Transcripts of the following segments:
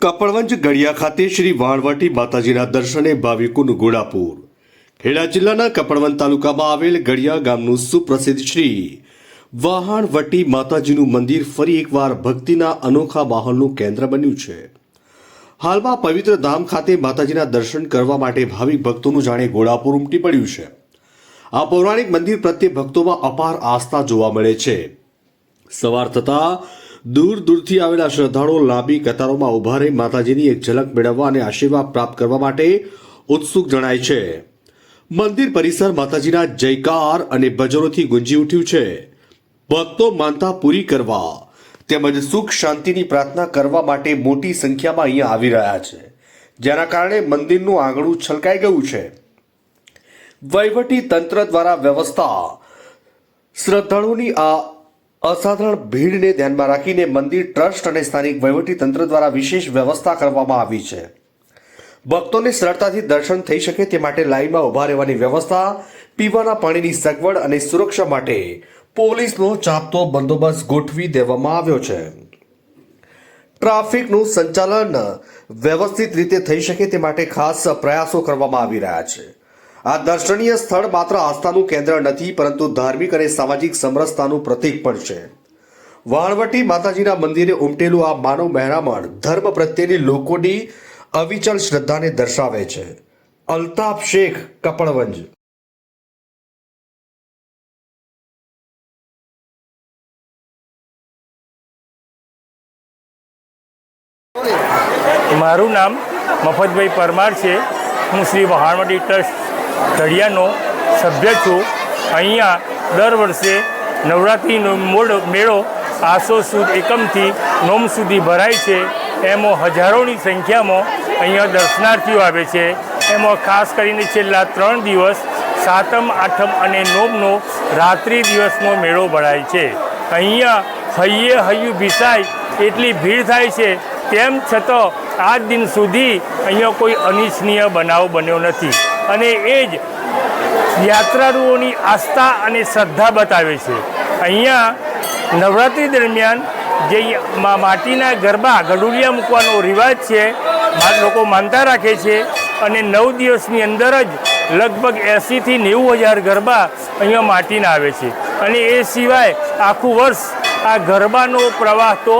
કપડવંજ ગળિયા ખાતે શ્રી વાણવટી માતાજીના દર્શને ભાવિકોનું ઘોડાપુર ખેડા જિલ્લાના કપડવંજ તાલુકામાં આવેલ ગળિયા ગામનું સુપ્રસિદ્ધ શ્રી વાહણવટી માતાજીનું મંદિર ફરી એકવાર ભક્તિના અનોખા માહોલનું કેન્દ્ર બન્યું છે. હાલમાં પવિત્ર ધામ ખાતે માતાજીના દર્શન કરવા માટે ભાવિક ભક્તોનું જાણે ઘોડાપુર ઉમટી પડ્યું છે. આ પૌરાણિક મંદિર પ્રત્યે ભક્તોમાં અપાર આસ્થા જોવા મળે છે. સવાર થતા દૂર દૂરથી આવેલા શ્રદ્ધાળુઓ લાંબી કતારોમાં ઊભા રહી માતાજીની એક ઝલક મેળવવા અને આશીર્વાદ પ્રાપ્ત કરવા માટે ઉત્સુક જણાય છે. મંદિર પરિસર માતાજીના જયકાર અને ભજનોથી ગુંજી ઉઠ્યું છે. ભક્તો માનતા પૂરી કરવા તેમજ સુખ શાંતિની પ્રાર્થના કરવા માટે મોટી સંખ્યામાં અહીંયા આવી રહ્યા છે. જેના કારણે મંદિરનું આંગણું છલકાઈ ગયું છે. વહીવટી તંત્ર દ્વારા વ્યવસ્થા શ્રદ્ધાળુઓની આ અસાધારણ ભીડને ધ્યાનમાં રાખીને મંદિર, ટ્રસ્ટ અને સ્થાનિક વહીવટી તંત્ર દ્વારા વિશેષ વ્યવસ્થા કરવામાં આવી છે. ભક્તોને સરળતાથી દર્શન થઈ શકે તે માટે લાઈનમાં ઊભા રહેવાની વ્યવસ્થા, પીવાના પાણીની સગવડ અને સુરક્ષા માટે પોલીસનો ચાપતો બંદોબસ્ત ગોઠવી દેવામાં આવ્યો છે. ટ્રાફિકનું સંચાલન વ્યવસ્થિત રીતે થઈ શકે તે માટે ખાસ પ્રયાસો કરવામાં આવી રહ્યા છે. આ દર્શનીય સ્થળ માત્ર આસ્થાનું કેન્દ્ર નથી, પરંતુ ધાર્મિક અને સામાજિક સમરસતાનું પ્રતીક પણ છે. વાણવટી માતાજીના મંદિરે ઉમટેલું આ માનવ મહેરામણ ધર્મ પ્રત્યેની લોકોની અવિચલ શ્રદ્ધાને દર્શાવે છે. અલ્તાફ શેખ, કપડવંજ. મારું નામ મફતભાઈ પરમાર છે. હું શ્રી વહાણવટી ટ્રસ્ટ ધડિયાનો સભ્ય છું. અહીંયા દર વર્ષે નવરાત્રિનો મોડ મેળો આસો સુદ એકમથી નોમ સુધી ભરાય છે. એમાં હજારોની સંખ્યામાં અહીંયા દર્શનાર્થીઓ આવે છે. એમાં ખાસ કરીને છેલ્લા ત્રણ દિવસ સાતમ, આઠમ અને નોમનો રાત્રિ દિવસનો મેળો ભરાય છે. અહીંયા હૈયે હૈયું ભીસાય એટલી ભીડ થાય છે. તેમ છતાં આ દિન સુધી અહીંયા કોઈ અનિચ્છનીય બનાવ બન્યો નથી. અને એ જ યાત્રાળુઓની આસ્થા અને શ્રદ્ધા બતાવે છે. અહીંયા નવરાત્રિ દરમિયાન જે માટીના ગરબા ગડુલિયા મૂકવાનો રિવાજ છે લોકો માનતા રાખે છે અને નવ દિવસની અંદર જ લગભગ એંસીથી નેવું હજાર ગરબા અહીંયા માટીના આવે છે. અને એ સિવાય આખું વર્ષ આ ગરબાનો પ્રવાહ તો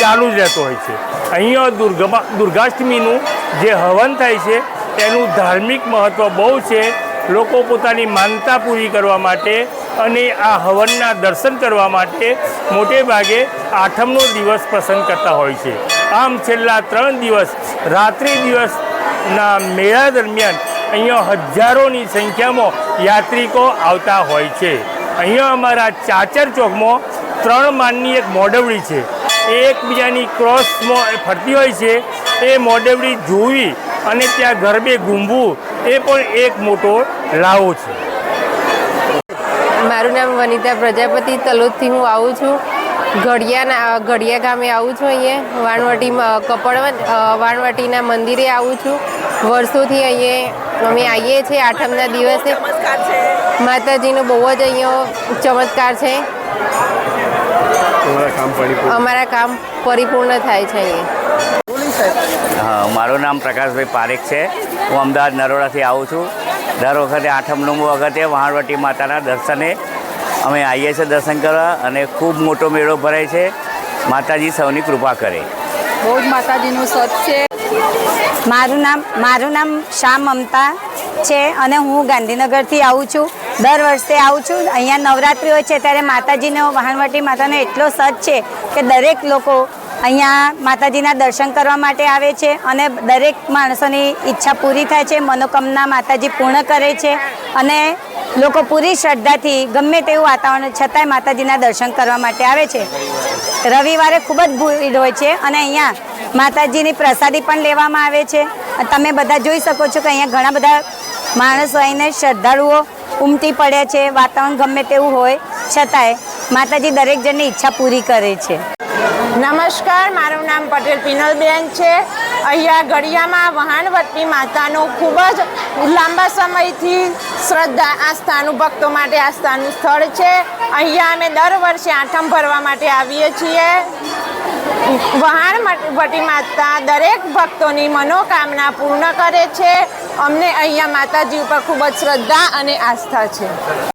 ચાલુ જ રહેતો હોય છે. અહીંયા દુર્ગમા, દુર્ગાષ્ટમીનું જે હવન થાય છે તેનું ધાર્મિક મહત્ત્વ બહુ છે. લોકો પોતાની માનતા પૂરી કરવા માટે અને આ હવનના દર્શન કરવા માટે મોટે ભાગે આઠમનો દિવસ પસંદ કરતા હોય છે. આમ છેલ્લા ત્રણ દિવસ રાત્રિ દિવસના મેળા દરમિયાન અહીંયા હજારોની સંખ્યામાં યાત્રિકો આવતા હોય છે. અહીંયા અમારા ચાચર ચોકમાં ત્રણ માળની એક મોડવડી છે. એ એકબીજાની ક્રોસમાં ફરતી હોય છે. એ મોડવડી જોવી અને ત્યાં ગરબે ઘૂમવું એ પણ એક મોટો લાવો છે. મારું નામ વનિતા પ્રજાપતિ તલોદથી હું આવું છું. ઘડિયાના ઘડિયા ગામે આવું છું અહીંયા. વાણવટીમાં કપડવન વાણવટીના મંદિરે આવું છું. વર્ષોથી અહીંયા અમે આવીએ છીએ આઠમના દિવસે. માતાજીનો બહુ જ અહીંયા ચમત્કાર છે. અમારા કામ પરિપૂર્ણ થાય છે અહીંયા. હા મારું નામ પ્રકાશભાઈ પારેખ છે. હું અમદાવાદ નરોડાથી આવું છું. દર વખતે આઠમ નવમું વખતે વહાણવટી માતાના દર્શને અમે આવીએ છીએ દર્શન કરવા અને ખૂબ મોટો મેળો ભરાય છે. માતાજી સૌની કૃપા કરે. બહુ જ માતાજીનું સત છે. મારું નામ મારું નામ શ્યામ મમતા છે અને હું ગાંધીનગરથી આવું છું. દર વર્ષે આવું છું. અહીંયા નવરાત્રિ હોય છે ત્યારે માતાજીનો વહાણવટી માતાનો એટલો સત છે કે દરેક લોકો અહીંયા માતાજીના દર્શન કરવા માટે આવે છે અને દરેક માણસોની ઈચ્છા પૂરી થાય છે, મનોકામના માતાજી પૂર્ણ કરે છે અને લોકો પૂરી શ્રદ્ધાથી ગમે તેવું વાતાવરણ છતાંય માતાજીના દર્શન કરવા માટે આવે છે. રવિવારે ખૂબ જ ભીડ હોય છે અને અહીંયા માતાજીની પ્રસાદી પણ લેવામાં આવે છે. તમે બધા જોઈ શકો છો કે અહીંયા ઘણા બધા માણસો આવીને શ્રદ્ધાળુઓ ઉમટી પડે છે, વાતાવરણ ગમે તેવું હોય, છતાંય માતાજી દરેક જણની ઈચ્છા પૂરી કરે છે. નમસ્કાર, મારું નામ પટેલ પિનલબેન છે. અહીંયા ઘડિયામાં વહાણવટની માતાનું ખૂબ જ લાંબા સમયથી શ્રદ્ધા આસ્થાનું ભક્તો માટે આસ્થાનું સ્થળ છે. અહીંયા અમે દર વર્ષે આઠમ ભરવા માટે આવીએ છીએ. વહાણ વટી માતા દરેક ભક્તોની મનોકામના પૂર્ણ કરે છે. અમને અહીંયા માતાજી ઉપર ખૂબ જ શ્રદ્ધા અને આસ્થા છે.